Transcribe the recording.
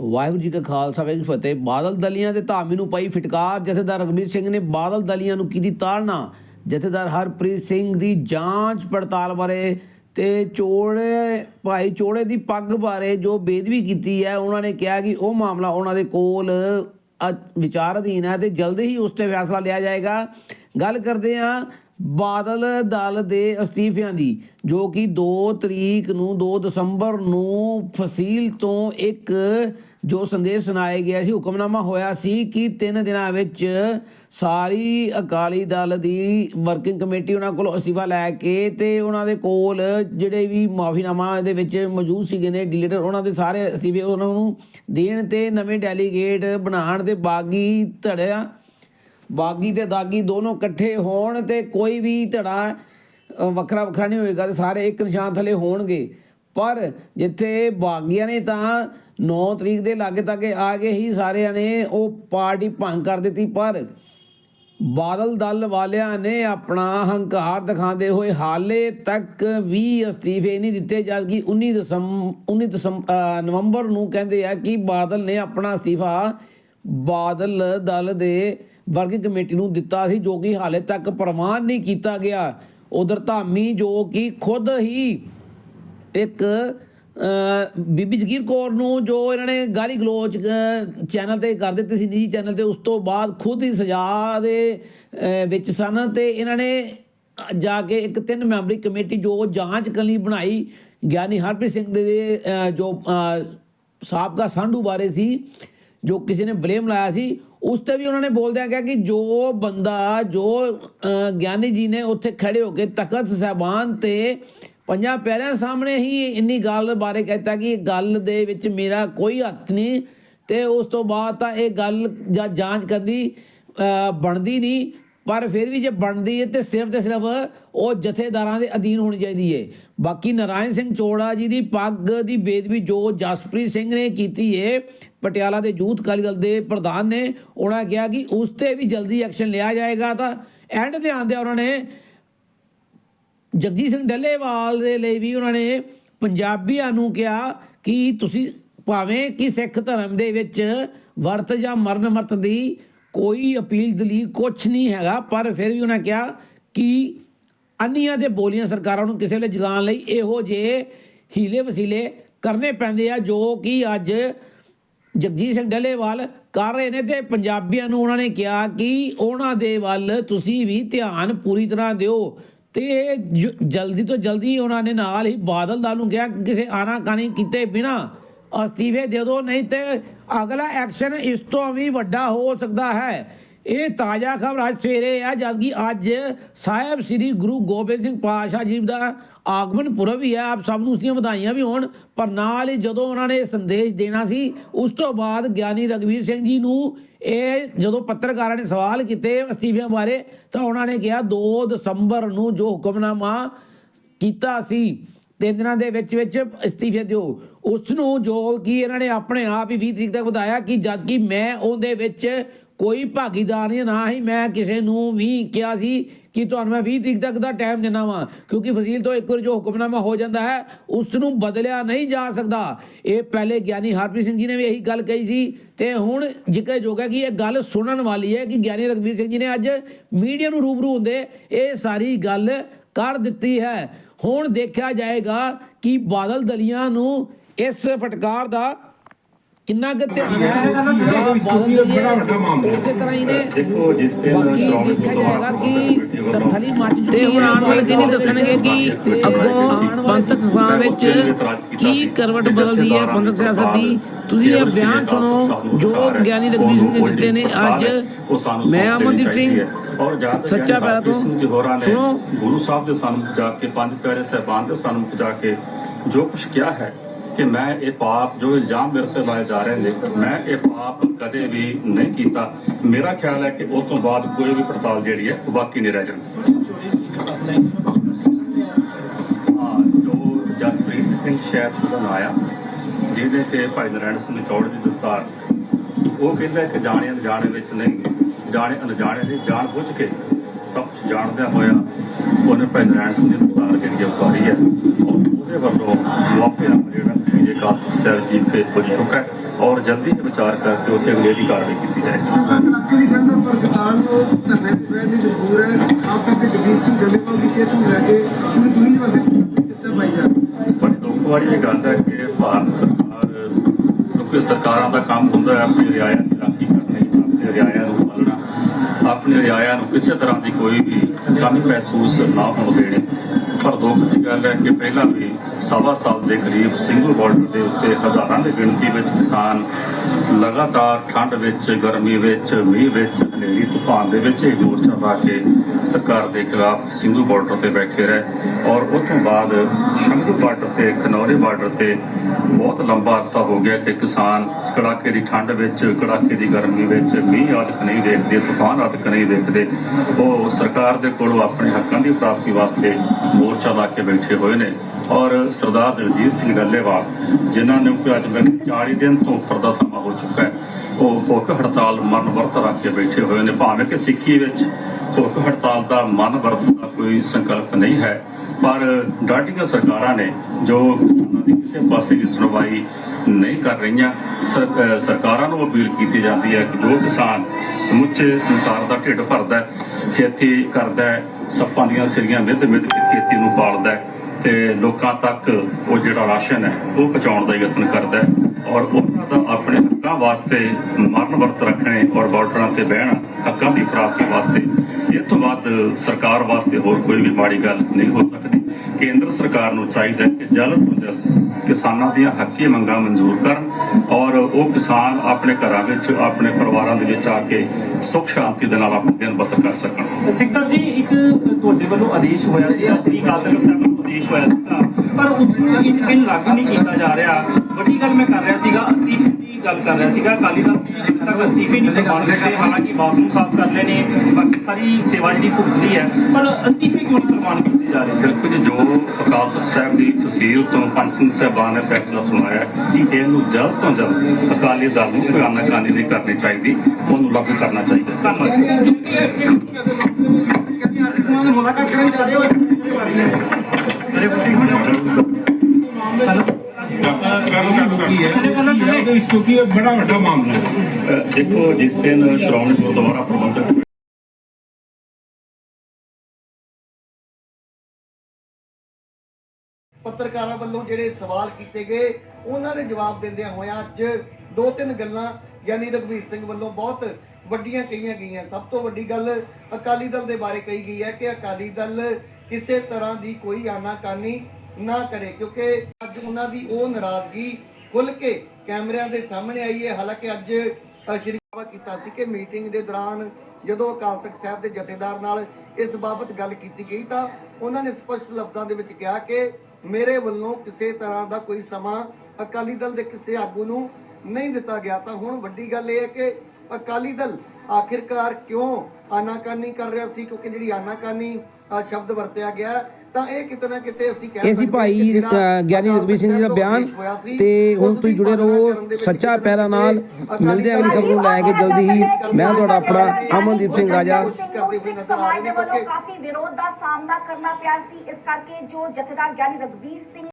ਵਾਹਿਗੁਰੂ ਜੀ ਕਾ ਖਾਲਸਾ, ਵਾਹਿਗੁਰੂ ਫਤਿਹ। ਬਾਦਲ ਦਲੀਆਂ ਦੇ ਧਾਮੀ ਨੂੰ ਪਈ ਫਿਟਕਾਰ, ਜਥੇਦਾਰ ਰਗਵੀਰ ਸਿੰਘ ਨੇ ਬਾਦਲ ਦਲੀਆਂ ਨੂੰ ਕੀਤੀ ਤਾੜਨਾ। ਜਥੇਦਾਰ ਹਰਪ੍ਰੀਤ ਸਿੰਘ ਦੀ ਜਾਂਚ ਪੜਤਾਲ ਬਾਰੇ ਤੇ ਚੋੜੇ, ਭਾਈ ਚੋੜੇ ਦੀ ਪੱਗ ਬਾਰੇ ਜੋ ਬੇਦਬੀ ਕੀਤੀ ਹੈ, ਉਹਨਾਂ ਨੇ ਕਿਹਾ ਕਿ ਉਹ ਮਾਮਲਾ ਉਹਨਾਂ ਦੇ ਕੋਲ ਅ- ਵਿਚਾਰ ਅਧੀਨ ਹੈ ਤੇ ਜਲਦੀ ਹੀ ਉਸ ਤੇ ਫੈਸਲਾ ਲਿਆ ਜਾਏਗਾ। ਗੱਲ ਕਰਦੇ ਹਾਂ ਬਾਦਲ ਦਲ ਦੇ ਅਸਤੀਫਿਆਂ ਦੀ, ਜੋ ਕਿ 2 ਤਰੀਕ ਨੂੰ 2 ਦਸੰਬਰ ਨੂੰ ਫਸੀਲ ਤੋਂ ਇੱਕ ਜੋ ਸੰਦੇਸ਼ ਸੁਣਾਇਆ ਗਿਆ ਸੀ, ਹੁਕਮਨਾਮਾ ਹੋਇਆ ਸੀ ਕਿ ਤਿੰਨ ਦਿਨਾਂ ਵਿੱਚ ਸਾਰੀ ਅਕਾਲੀ ਦਲ ਦੀ ਵਰਕਿੰਗ ਕਮੇਟੀ ਉਹਨਾਂ ਕੋਲ ਅਸਤੀਫਾ ਲੈ ਕੇ ਤੇ ਉਹਨਾਂ ਦੇ ਕੋਲ ਜਿਹੜੇ ਵੀ ਮਾਫੀਨਾਮਾ ਇਹਦੇ ਵਿੱਚ ਮੌਜੂਦ ਸੀਗੇ ਨੇ, ਡੀਲੇਟਰ, ਉਹਨਾਂ ਦੇ ਸਾਰੇ ਅਸਤੀਫੇ ਉਹਨਾਂ ਨੂੰ ਦੇਣ ਤੇ ਨਵੇਂ ਡੈਲੀਗੇਟ ਬਣਾਉਣ ਦੇ ਬਾਗੀ ਧੜਿਆ ਬਾਗੀ ਤੇ ਦਾਗੀ ਦੋਨੋਂ ਇਕੱਠੇ ਹੋਣ ਤੇ ਕੋਈ ਵੀ ਧੜਾ ਵੱਖਰਾ ਵੱਖਰਾ ਨਹੀਂ ਹੋਏਗਾ ਤੇ ਸਾਰੇ ਇੱਕ ਨਿਸ਼ਾਨ ਥੱਲੇ ਹੋਣਗੇ। ਪਰ ਜਿੱਥੇ ਬਾਗੀਆਂ ਨੇ ਤਾਂ 9 ਤਰੀਕ ਦੇ ਲਾਗੇ ਤੱਕ ਆ ਕੇ ਹੀ ਸਾਰਿਆਂ ਨੇ ਉਹ ਪਾਰਟੀ ਭੰਗ ਕਰ ਦਿੱਤੀ। ਪਰ ਬਾਦਲ ਦਲ ਵਾਲਿਆਂ ਨੇ ਆਪਣਾ ਹੰਕਾਰ ਦਿਖਾਉਂਦੇ ਹੋਏ ਹਾਲੇ ਤੱਕ ਵੀ ਅਸਤੀਫੇ ਨਹੀਂ ਦਿੱਤੇ, ਜਦਕਿ 19 ਦਸੰਬਰ 19 ਦਸੰਬਰ ਨਵੰਬਰ ਨੂੰ ਕਹਿੰਦੇ ਆ ਕਿ ਬਾਦਲ ਨੇ ਆਪਣਾ ਅਸਤੀਫਾ ਬਾਦਲ ਦਲ ਦੇ ਵਰਕਿੰਗ ਕਮੇਟੀ ਨੂੰ ਦਿੱਤਾ ਸੀ, ਜੋ ਕਿ ਹਾਲੇ ਤੱਕ ਪ੍ਰਵਾਨ ਨਹੀਂ ਕੀਤਾ ਗਿਆ। ਉਧਰ ਧਾਮੀ, ਜੋ ਕਿ ਖੁਦ ਹੀ ਇੱਕ ਬੀਬੀ ਜਗੀਰ ਕੌਰ ਨੂੰ ਜੋ ਇਹਨਾਂ ਨੇ ਗਾਲੀ ਗਲੋਚ ਚੈਨਲ ਤੇ ਕਰ ਦਿੱਤੇ ਸੀ, ਨਿੱਜੀ ਚੈਨਲ ਤੇ, ਉਸ ਤੋਂ ਬਾਅਦ ਖੁਦ ਹੀ ਸਜ਼ਾ ਦੇ ਵਿੱਚ ਸਨ ਤੇ ਇਹਨਾਂ ਨੇ ਜਾ ਕੇ ਇੱਕ ਤਿੰਨ ਮੈਂਬਰੀ ਕਮੇਟੀ ਜੋ ਜਾਂਚ ਕਰਨ ਲਈ ਬਣਾਈ। ਗਿਆਨੀ ਹਰਪ੍ਰੀਤ ਸਿੰਘ ਦੇ ਜੋ ਸਾਬਕਾ ਸਾਂਢੂ ਬਾਰੇ ਸੀ, ਜੋ ਕਿਸੇ ਨੇ ਬਲੇਮ ਲਾਇਆ ਸੀ ਉਸ ਤੇ ਵੀ ਉਹਨਾਂ ਨੇ ਬੋਲਦਿਆਂ ਕਿਹਾ ਕਿ ਜੋ ਬੰਦਾ, ਜੋ ਗਿਆਨੀ ਜੀ ਨੇ ਉੱਥੇ ਖੜੇ ਹੋ ਕੇ ਤਖਤ ਸਾਹਿਬਾਨ ਤੇ ਪੰਜਾਂ ਪੈਰਿਆਂ ਸਾਹਮਣੇ ਹੀ ਇੰਨੀ ਗੱਲ ਬਾਰੇ ਕਹਿਤਾ ਕਿ ਗੱਲ ਦੇ ਵਿੱਚ ਮੇਰਾ ਕੋਈ ਹੱਥ ਨਹੀਂ ਤੇ ਉਸ ਤੋਂ ਬਾਅਦ ਤਾਂ ਇਹ ਗੱਲ ਜਾਂ ਜਾਂਚ ਕਰਦੀ ਬਣਦੀ ਨਹੀਂ। ਪਰ ਫਿਰ ਵੀ ਜੇ ਬਣਦੀ ਹੈ ਤੇ ਸਿਰਫ ਤੇ ਸਿਰਫ ਉਹ ਜਥੇਦਾਰਾਂ ਦੇ ਅਧੀਨ ਹੋਣੀ ਚਾਹੀਦੀ ਹੈ ਬਾਕੀ ਨਾਰਾਇਣ ਸਿੰਘ ਚੋੜਾ ਜੀ ਦੀ ਪੱਗ ਦੀ ਬੇਦਬੀ ਜੋ ਜਸਪ੍ਰੀਤ ਸਿੰਘ ਨੇ ਕੀਤੀ ਹੈ ਪਟਿਆਲਾ ਦੇ ਯੂਥ ਅਕਾਲੀ ਦਲ ਦੇ ਪ੍ਰਧਾਨ ਨੇ, ਉਹਨਾਂ ਕਿਹਾ ਕਿ ਉਸ ਤੇ ਵੀ ਜਲਦੀ ਐਕਸ਼ਨ ਲਿਆ ਜਾਏਗਾ ਤਾਂ ਐਂਡ ਤੇ ਆਂਦੇ ਉਹਨਾਂ ਨੇ ਜਗਜੀਤ ਸਿੰਘ ਡੱਲੇਵਾਲ ਦੇ ਲਈ ਵੀ ਉਹਨਾਂ ਨੇ ਪੰਜਾਬੀਆਂ ਨੂੰ ਕਿਹਾ ਕਿ ਤੁਸੀਂ ਭਾਵੇਂ ਕਿ ਸਿੱਖ ਧਰਮ ਦੇ ਵਿੱਚ ਵਰਤ ਜਾਂ ਮਰਨ ਮਰਤ ਦੀ ਕੋਈ ਅਪੀਲ ਦਲੀਲ ਕੁਛ ਨਹੀਂ ਹੈਗਾ, ਪਰ ਫਿਰ ਵੀ ਉਹਨਾਂ ਕਿਹਾ ਕਿ ਅੰਨੀਆਂ ਦੇ ਬੋਲੀਆਂ ਸਰਕਾਰਾਂ ਨੂੰ ਕਿਸੇ ਵੇਲੇ ਜਗਾਉਣ ਲਈ ਇਹੋ ਜਿਹੇ ਹੀਲੇ ਵਸੀਲੇ ਕਰਨੇ ਪੈਂਦੇ ਆ, ਜੋ ਕਿ ਅੱਜ ਜਗਜੀਤ ਸਿੰਘ ਡੱਲੇਵਾਲ ਕਰ ਰਹੇ ਨੇ ਤੇ ਪੰਜਾਬੀਆਂ ਨੂੰ ਉਹਨਾਂ ਨੇ ਕਿਹਾ ਕਿ ਉਹਨਾਂ ਦੇ ਵੱਲ ਤੁਸੀਂ ਵੀ ਧਿਆਨ ਪੂਰੀ ਤਰ੍ਹਾਂ ਦਿਓ ਤੇ ਜਲਦੀ ਤੋਂ ਜਲਦੀ ਉਹਨਾਂ ਨੇ ਨਾਲ ਹੀ ਬਾਦਲ ਦਾ ਨੂੰ ਕਿਹਾ ਕਿਸੇ ਆਣਾ ਕਾਣੀ ਕੀਤੇ ਬਿਨਾ ਅਸਤੀਫੇ ਦੇ ਦਿਓ ਨਹੀਂ ਤੇ ਅਗਲਾ ਐਕਸ਼ਨ ਇਸ ਤੋਂ ਵੀ ਵੱਡਾ ਹੋ ਸਕਦਾ ਹੈ। ਇਹ ਤਾਜ਼ਾ ਖਬਰ ਅੱਜ ਸਵੇਰੇ ਆ, ਜਦਕਿ ਅੱਜ ਸਾਹਿਬ ਸ੍ਰੀ ਗੁਰੂ ਗੋਬਿੰਦ ਸਿੰਘ ਪਾਤਸ਼ਾਹ ਜੀ ਦਾ ਆਗਮਨ ਪੁਰਬ ਵੀ ਹੈ ਆਪ ਸਭ ਨੂੰ ਉਸ ਦੀਆਂ ਵਧਾਈਆਂ ਵੀ ਹੋਣ, ਪਰ ਨਾਲ ਹੀ ਜਦੋਂ ਉਹਨਾਂ ਨੇ ਇਹ ਸੰਦੇਸ਼ ਦੇਣਾ ਸੀ, ਉਸ ਤੋਂ ਬਾਅਦ ਗਿਆਨੀ ਰਗਵੀਰ ਸਿੰਘ ਜੀ ਨੂੰ ਇਹ ਜਦੋਂ ਪੱਤਰਕਾਰਾਂ ਨੇ ਸਵਾਲ ਕੀਤੇ ਅਸਤੀਫਿਆਂ ਬਾਰੇ, ਤਾਂ ਉਹਨਾਂ ਨੇ ਕਿਹਾ 2 ਦਸੰਬਰ ਨੂੰ ਜੋ ਹੁਕਮਨਾਮਾ ਕੀਤਾ ਸੀ, ਤਿੰਨ ਦਿਨਾਂ ਦੇ ਵਿੱਚ ਵਿੱਚ ਅਸਤੀਫੇ ਦਿਓ। ਉਸ ਨੂੰ ਜੋ ਕਿ ਇਹਨਾਂ ਨੇ ਆਪਣੇ ਆਪ ਹੀ 20 ਤਰੀਕ ਤੱਕ ਵਧਾਇਆ ਕਿ ਜਦ ਕਿ ਮੈਂ ਉਹਦੇ ਵਿੱਚ ਕੋਈ ਭਾਗੀਦਾਰ ਨਹੀਂ, ਨਾ ਹੀ ਮੈਂ ਕਿਸੇ ਨੂੰ ਵੀ ਕਿਹਾ ਸੀ ਕਿ ਤੁਹਾਨੂੰ ਮੈਂ 20 ਤਰੀਕ ਤੱਕ ਦਾ ਟਾਈਮ ਦੇਣਾ ਵਾਂ, ਕਿਉਂਕਿ ਫਜ਼ੀਲ ਤੋਂ ਇੱਕ ਵਾਰ ਜੋ ਹੁਕਮਨਾਮਾ ਹੋ ਜਾਂਦਾ ਹੈ ਉਸ ਨੂੰ ਬਦਲਿਆ ਨਹੀਂ ਜਾ ਸਕਦਾ। ਇਹ ਪਹਿਲੇ ਗਿਆਨੀ ਹਰਪ੍ਰੀਤ ਸਿੰਘ ਜੀ ਨੇ ਵੀ ਇਹੀ ਗੱਲ ਕਹੀ ਸੀ ਤੇ ਹੁਣ ਜ਼ਿਕਰ ਜੋਗਾ ਕਿ ਇਹ ਗੱਲ ਸੁਣਨ ਵਾਲੀ ਹੈ ਕਿ ਗਿਆਨੀ ਰਗਵੀਰ ਸਿੰਘ ਜੀ ਨੇ ਅੱਜ ਮੀਡੀਆ ਨੂੰ ਰੂਬਰੂ ਹੁੰਦੇ ਇਹ ਸਾਰੀ ਗੱਲ ਕਰ ਦਿੱਤੀ ਹੈ। ਹੁਣ ਦੇਖਿਆ ਜਾਏਗਾ ਕਿ ਬਾਦਲ ਦਲੀਆਂ ਨੂੰ ਇਸ ਫਟਕਾਰ ਦਾ ਕਿੰਨਾ ਕੁ ਧਿਆਨ ਹੈ ਉਸੇ ਤਰ੍ਹਾਂ ਹੀ ਨੇ। ਦੇਖੋ ਜਿਸ ਦਿਨ ਬਾਕੀ ਸ਼੍ਰੋਮਣੀ ਪ੍ਰਬੰਧਕ ਕਿ ਤਥਲੀ ਮੱਚ ਚੁੱਕੀ ਤੇ ਹੁਣ ਹੈ ਆਉਣ ਵਾਲੇ ਦਿਨ ਹੀ ਦੱਸਣਗੇ ਕਿ ਅੱਗੋਂ ਪੰਥਕ ਸਭਾ ਵਿੱਚ ਕੀ ਕਰਵਟ ਬਦਲਦੀ ਹੈ ਪੰਥਕ ਸਿਆਸਤ ਦੀ? ਤੁਸੀਂ ਇਹ ਬਿਆਨ ਸੁਣੋ ਜੋ ਗਿਆਨੀ ਰਗਵੀਰ ਸਿੰਘ ਨੇ ਦਿੱਤੇ ਨੇ ਅੱਜ ਮੈਂ ਅਮਨਦੀਪ ਸਿੰਘ ਔਰ ਜਦ ਸੱਚਾ ਪੈਰਾ ਤੋਂ। ਸੁਣੋ। ਗੁਰੂ ਸਾਹਿਬ ਦੇ ਸਨਮੁਖ ਜਾ ਕੇ ਪੰਜ ਪਿਆਰੇ ਸਹਿਬਾਨ ਦੇ ਸਨਮੁਖ ਜਾ ਕੇ ਜੋ ਕੁਝ ਕਿਹਾ ਹੈ ਕਿ ਮੈਂ ਇਹ ਪਾਪ ਜੋ ਇਲਜ਼ਾਮ ਮੇਰੇ ਤੇ ਲਾਏ ਜਾ ਰਹੇ ਨੇ, ਮੈਂ ਇਹ ਪਾਪ ਕਦੇ ਵੀ ਨਹੀਂ ਕੀਤਾ। ਮੇਰਾ ਖਿਆਲ ਹੈ ਕਿ ਉਸ ਤੋਂ ਬਾਅਦ ਕੋਈ ਵੀ ਪੜਤਾਲ ਜਿਹੜੀ ਹੈ, ਉਹ ਬਾਕੀ ਨਹੀਂ ਰਹਿ ਜਾਂਦੀ। ਹਾਂ, ਜੋ ਜਸਪ੍ਰੀਤ ਸਿੰਘ ਸ਼ੈਦ ਦਾ ਨਾਂ ਆ ਜਿਹਦੇ ਤੇ ਭਾਈ ਨਰੈਣ ਸਿੰਘ ਚੌੜ ਦੀ ਦਸਤਾਰ ਉਹ ਕਹਿੰਦਾ ਕਿ ਜਾਣੇ ਅਣਜਾਣੇ ਵਿੱਚ ਨਹੀਂ ਜਾਣੇ ਅਣਜਾਣੇ ਨਹੀਂ ਜਾਣ ਬੁੱਝ ਕੇ ਸਭ ਕੁਝ ਜਾਣਦਿਆਂ ਹੋਇਆ ਉਹਨੇ ਭਾਈ ਨਰੈਣ ਸਿੰਘ ਦੀ ਦਸਤਾਰ ਜਿਹੜੀ ਹੈ ਉਤਾਰੀ ਹੈ। ਔਰ ਉਹਦੇ ਵੱਲੋਂ ਮੁਆਫੀਨਾਮਾ ਜਿਹੜਾ ਕਰਕੇ ਜਗਦੀਸ਼ ਸਿੰਘ ਜੱਲੇਵਾਲ ਦੀ ਸਿਹਤ ਨੂੰ ਲੈ ਕੇ ਪੂਰੀ ਦੁਨੀਆ ਵਾਸਤੇ ਚਿੰਤਾ ਪਾਈ ਜਾ ਰਹੀ ਹੈ। ਬੜੀ ਦੁੱਖ ਵਾਲੀ ਇਹ ਗੱਲ ਹੈ ਕਿ ਭਾਰਤ ਸਰਕਾਰ ਕਿਉਂਕਿ ਸਰਕਾਰਾਂ ਦਾ ਕੰਮ ਹੁੰਦਾ ਹੈ ਆਪਣੀ ਰਿਆਇਤ ਦੀ ਰਾਖੀ ਕਰਨੀ ਆਪਣੀ ਰਿਆਇਤ ਨੂੰ ਪਾਲਣਾ ਆਪਣੀ ਰਿਆਇਤ ਨੂੰ ਕਿਸੇ ਤਰ੍ਹਾਂ ਦੀ ਕੋਈ ਵੀ ਕਮੀ ਮਹਿਸੂਸ ਨਾ ਹੋਣ ਦੇਣੀ। ਪਰ ਦੁੱਖ ਦੀ ਗੱਲ ਹੈ ਕਿ ਪਹਿਲਾਂ ਵੀ ਸਵਾ ਸਾਲ ਦੇ ਕਰੀਬ ਸਿੰਗਲ ਬਾਰਡਰ ਦੇ ਉੱਤੇ ਹਜ਼ਾਰਾਂ ਦੀ ਗਿਣਤੀ ਵਿੱਚ ਕਿਸਾਨ ਲਗਾਤਾਰ ਠੰਡ ਵਿੱਚ, ਗਰਮੀ ਵਿੱਚ, ਮੀਂਹ ਵਿੱਚ ਹਨੇਰੀ ਤੂਫਾਨ ਦੇ ਵਿੱਚ ਇਹ ਮੋਰਚਾ ਲਾ ਕੇ ਸਰਕਾਰ ਦੇ ਖਿਲਾਫ ਸਿੰਗਲ ਬਾਰਡਰ ਤੇ ਬੈਠੇ ਰਹੇ ਔਰ ਉਸ ਤੋਂ ਬਾਅਦ ਸ਼ੰਭੂ ਬਾਰਡਰ ਤੇ, ਖਨੌਰੀ ਬਾਰਡਰ ਤੇ ਬਹੁਤ ਲੰਬਾ ਅਰਸਾ ਹੋ ਗਿਆ ਕਿ ਕਿਸਾਨ ਕੜਾਕੇ ਦੀ ਠੰਡ ਵਿੱਚ, ਕੜਾਕੇ ਦੀ ਗਰਮੀ ਵਿੱਚ ਮੀਂਹ ਆਦਿਕ ਨਹੀਂ ਦੇਖਦੇ, ਤੂਫਾਨ ਆਦਿਕ ਨਹੀਂ ਦੇਖਦੇ। ਉਹ ਸਰਕਾਰ ਦੇ ਕੋਲੋਂ ਆਪਣੇ ਹੱਕਾਂ ਦੀ ਪ੍ਰਾਪਤੀ ਵਾਸਤੇ ਮੋਰਚਾ ਲਾ ਕੇ ਬੈਠੇ ਹੋਏ ਨੇ। ਔਰ ਸਰਦਾਰ ਦਲਜੀਤ ਸਿੰਘ ਡੱਲੇਵਾਲ, ਜਿਨ੍ਹਾਂ ਨੇ ਕਿ ਅੱਜ ਮੈਂ 40 ਦਿਨ ਤੋਂ ਉੱਪਰ ਦਾ ਸਮਾਂ ਹੋ ਚੁੱਕਾ ਹੈ, ਉਹ ਭੁੱਖ ਹੜਤਾਲ ਮਰਨ ਵਰਤ ਰੱਖ ਕੇ ਬੈਠੇ ਹੋਏ ਨੇ। ਭਾਵੇਂ ਕਿ ਸਿੱਖੀ ਵਿੱਚ ਭੁੱਖ ਹੜਤਾਲ ਦਾ ਮਨ ਵਰਤ ਦਾ ਕੋਈ ਸੰਕਲਪ ਨਹੀਂ ਹੈ, ਪਰ ਡਾਟੀਆਂ ਸਰਕਾਰਾਂ ਨੇ ਜੋ ਕਿਸਾਨਾਂ ਦੀ ਕਿਸੇ ਪਾਸੇ ਦੀ ਸੁਣਵਾਈ ਨਹੀਂ ਕਰ ਰਹੀਆਂ ਸਰਕਾਰਾਂ ਨੂੰ ਅਪੀਲ ਕੀਤੀ ਜਾਂਦੀ ਹੈ ਕਿ ਜੋ ਕਿਸਾਨ ਸਮੁੱਚੇ ਸੰਸਾਰ ਦਾ ਢਿੱਡ ਭਰਦਾ ਖੇਤੀ ਕਰਦਾ ਸੱਪਾਂ ਦੀਆਂ ਸਿਰੀਆਂ ਮਿੱਧ ਮਿੱਧ ਕੇ ਖੇਤੀ ਨੂੰ ਪਾਲਦਾ ਤੇ ਲੋਕਾਂ ਤੱਕ ਉਹ ਜਿਹੜਾ ਰਾਸ਼ਨ ਹੈ, ਉਹ ਪਹੁੰਚਾਉਣ ਦਾ ਯਤਨ ਕਰਦਾ ਹੈ ਔਰ ਉਹਨਾਂ ਦਾ ਆਪਣੇ ਹੱਕਾਂ ਵਾਸਤੇ ਮਰਨ ਵਰਤ ਰੱਖਣੇ ਔਰ ਬਾਰਡਰਾਂ ਤੇ ਬਹਿਣਾ ਹੱਕਾਂ ਦੀ ਪ੍ਰਾਪਤੀ ਵਾਸਤੇ, ਇਹ ਤੋਂ ਵੱਧ ਸਰਕਾਰ ਵਾਸਤੇ ਹੋਰ ਕੋਈ ਵੀ ਮਾੜੀ ਗੱਲ ਨਹੀਂ ਹੋ ਸਕਦੀ। ਕੇਂਦਰ ਸਰਕਾਰ ਨੂੰ ਚਾਹੀਦਾ ਹੈ ਕਿ ਜਲਦ ਤੋਂ ਜਲਦ ਕਿਸਾਨਾਂ ਦੀਆਂ ਹੱਕੀ ਮੰਗਾਂ ਮਨਜ਼ੂਰ ਕਰਨ ਔਰ ਉਹ ਕਿਸਾਨ ਆਪਣੇ ਘਰਾਂ ਵਿੱਚ, ਆਪਣੇ ਪਰਿਵਾਰਾਂ ਦੇ ਵਿੱਚ ਆ ਕੇ ਸੁੱਖ ਸ਼ਾਂਤੀ ਦੇ ਨਾਲ ਆਪਣੇ ਦਿਨ ਬਸਰ ਕਰ ਸਕਣ। ਸਿੱਖ ਸਾਹਿਬ ਜੀ, ਇੱਕ ਤੁਹਾਡੇ ਵੱਲੋਂ ਆਦੇਸ਼ ਹੋਇਆ ਸੀ ਸ੍ਰੀ ਅਕਾਲ ਸਾਹਿਬ ਆਦੇਸ਼ ਹੋਇਆ ਸੀਗਾ ਪਰ ਉਸ ਨੂੰ ਇਨ ਬਿਨ ਲਾਗੂ ਨਹੀਂ ਕੀਤਾ ਜਾ ਰਿਹਾ ਵੱਡੀ ਗੱਲ ਮੈਂ ਕਰ ਰਿਹਾ ਸੀਗਾ ਅਸਤੀਫੇ ਦੀ ਗੱਲ ਕਰ ਰਿਹਾ ਸੀਗਾ ਅਕਾਲੀ ਅਜੇ ਤੱਕ ਅਸਤੀਫੇ ਨਹੀਂ ਪ੍ਰਵਾਨ ਕੀਤੇ ਹਾਲਾਂਕਿ ਬਾਥਰੂਮ ਸਾਫ਼ ਕਰ ਲਏ ਨੇ ਬਾਕੀ ਸਾਰੀ ਸੇਵਾ ਜਿਹੜੀ ਭੁਗਤਦੀ ਹੈ ਪਰ ਅਸਤੀਫੇ ਕਿਉਂ ਨਹੀਂ ਪ੍ਰਵਾਨ ਕੀਤੇ ਜਾ ਰਹੇ ਬਿਲਕੁਲ ਜੀ, ਜੋ ਅਕਾਲ ਤਖਤ ਸਾਹਿਬ ਦੀ ਤਹਿਸੀਲ ਤੋਂ ਪੰਜ ਸਿੰਘ ਸਾਹਿਬਾਨ ਨੇ ਫੈਸਲਾ ਸੁਣਾਇਆ ਜੀ ਇਹਨੂੰ ਜਲਦ ਤੋਂ ਜਲਦ ਅਕਾਲੀ ਦਲ ਨੂੰ ਕੋਈ ਆਨਾਕਾਨੀ ਨਹੀਂ ਕਰਨੀ ਚਾਹੀਦੀ ਉਹਨੂੰ ਲਾਗੂ ਕਰਨਾ ਚਾਹੀਦਾ ਧੰਨਵਾਦ ਮੁਲਾਕਾਤ ਕਰਨ ਜਾ ਰਹੇ ਹੋ ਕਿਉਂਕਿ ਇਹ ਬੜਾ ਵੱਡਾ ਮਾਮਲਾ ਹੈ। ਦੇਖੋ ਜਿਸ ਦਿਨ ਸ਼੍ਰੋਮਣੀ ਗੁਰਦੁਆਰਾ ਪ੍ਰਬੰਧਕ ਪੱਤਰਕਾਰਾਂ ਵੱਲੋਂ ਜਿਹੜੇ ਸਵਾਲ ਕੀਤੇ ਗਏ ਉਹਨਾਂ ਦੇ ਜਵਾਬ ਦਿੰਦਿਆਂ ਹੋਇਆਂ ਅੱਜ ਦੋ ਤਿੰਨ ਗੱਲਾਂ ਯਾਨੀ ਰਘਵੀਰ ਸਿੰਘ ਵੱਲੋਂ ਬਹੁਤ ਵੱਡੀਆਂ ਕਹੀਆਂ ਗਈਆਂ। ਸਭ ਤੋਂ ਵੱਡੀ ਗੱਲ ਅਕਾਲੀ ਦਲ ਦੇ ਬਾਰੇ ਕਹੀ ਗਈ ਹੈ ਕਿ ਅਕਾਲੀ ਦਲ ਕਿਸੇ ਤਰ੍ਹਾਂ ਦੀ ਕੋਈ ਆਨਾਕਾਨੀ ਨਾ ਕਰੇ ਕਿਉਂਕਿ ਅੱਜ ਉਹਨਾਂ ਦੀ ਉਹ ਨਾਰਾਜ਼ਗੀ ਖੁੱਲ ਕੇ ਕੈਮਰਿਆਂ ਦੇ ਸਾਹਮਣੇ ਆਈ ਹੈ। ਹਾਲਾਂਕਿ ਅੱਜ ਸ਼੍ਰੀ ਬਾਬਾ ਕੀਤਾ ਸੀ ਕਿ ਮੀਟਿੰਗ ਦੇ ਦੌਰਾਨ ਜਦੋਂ ਅਕਾਲ ਤਖਤ ਸਾਹਿਬ ਦੇ ਜਥੇਦਾਰ ਨਾਲ ਇਸ ਬਾਬਤ ਗੱਲ ਕੀਤੀ ਗਈ ਤਾਂ ਉਹਨਾਂ ਨੇ ਸਪਸ਼ਟ ਲਫ਼ਜ਼ਾਂ ਦੇ ਵਿੱਚ ਕਿਹਾ ਕਿ ਮੇਰੇ ਵੱਲੋਂ ਕਿਸੇ ਤਰ੍ਹਾਂ ਦਾ ਕੋਈ ਸਮਾਂ ਅਕਾਲੀ ਦਲ ਦੇ ਕਿਸੇ ਆਗੂ ਨੂੰ ਨਹੀਂ ਦਿੱਤਾ ਗਿਆ। ਤਾਂ ਹੁਣ ਵੱਡੀ ਗੱਲ ਇਹ ਹੈ ਕਿ ਅਕਾਲੀ ਦਲ ਆਖਿਰਕਾਰ ਕਿਉਂ ਆਨਾਕਾਨੀ ਕਰ ਰਿਹਾ ਸੀ? ਕਿਉਂਕਿ ਜਿਹੜੀ ਆਨਾਕਾਨੀ ਸ਼ਬਦ ਵਰਤਿਆ ਗਿਆ ਤਾਂ ਇਹ ਕਿਤੇ ਨਾ ਕਿਤੇ ਅਸੀਂ ਕਹਿ ਸਕਦੇ ਭਾਈ, ਗਿਆਨੀ ਰਘਬੀਰ ਸਿੰਘ ਜੀ ਦਾ ਬਿਆਨ ਤੋਂ ਹੁਣ ਤੁਸੀਂ ਜੁੜੇ ਰਹੋ ਸੱਚਾ ਪੈਰਾ ਨਾਲ ਮਿਲਦੇ ਅਗਲੀ ਖਬਰ ਨੂੰ ਲੈ ਕੇ ਜਲਦੀ ਹੀ ਮੈਂ ਤੁਹਾਡਾ ਆਪਣਾ ਅਮਨਦੀਪ ਸਿੰਘ ਰਾਜਾ। ਕਾਫੀ ਵਿਰੋਧ ਦਾ ਸਾਹਮਣਾ ਕਰਨਾ ਪਿਆ ਸੀ ਇਸ ਕਰਕੇ ਜੋ ਜਥੇਦਾਰ ਗਿਆਨੀ ਰਗਵੀਰ ਸਿੰਘ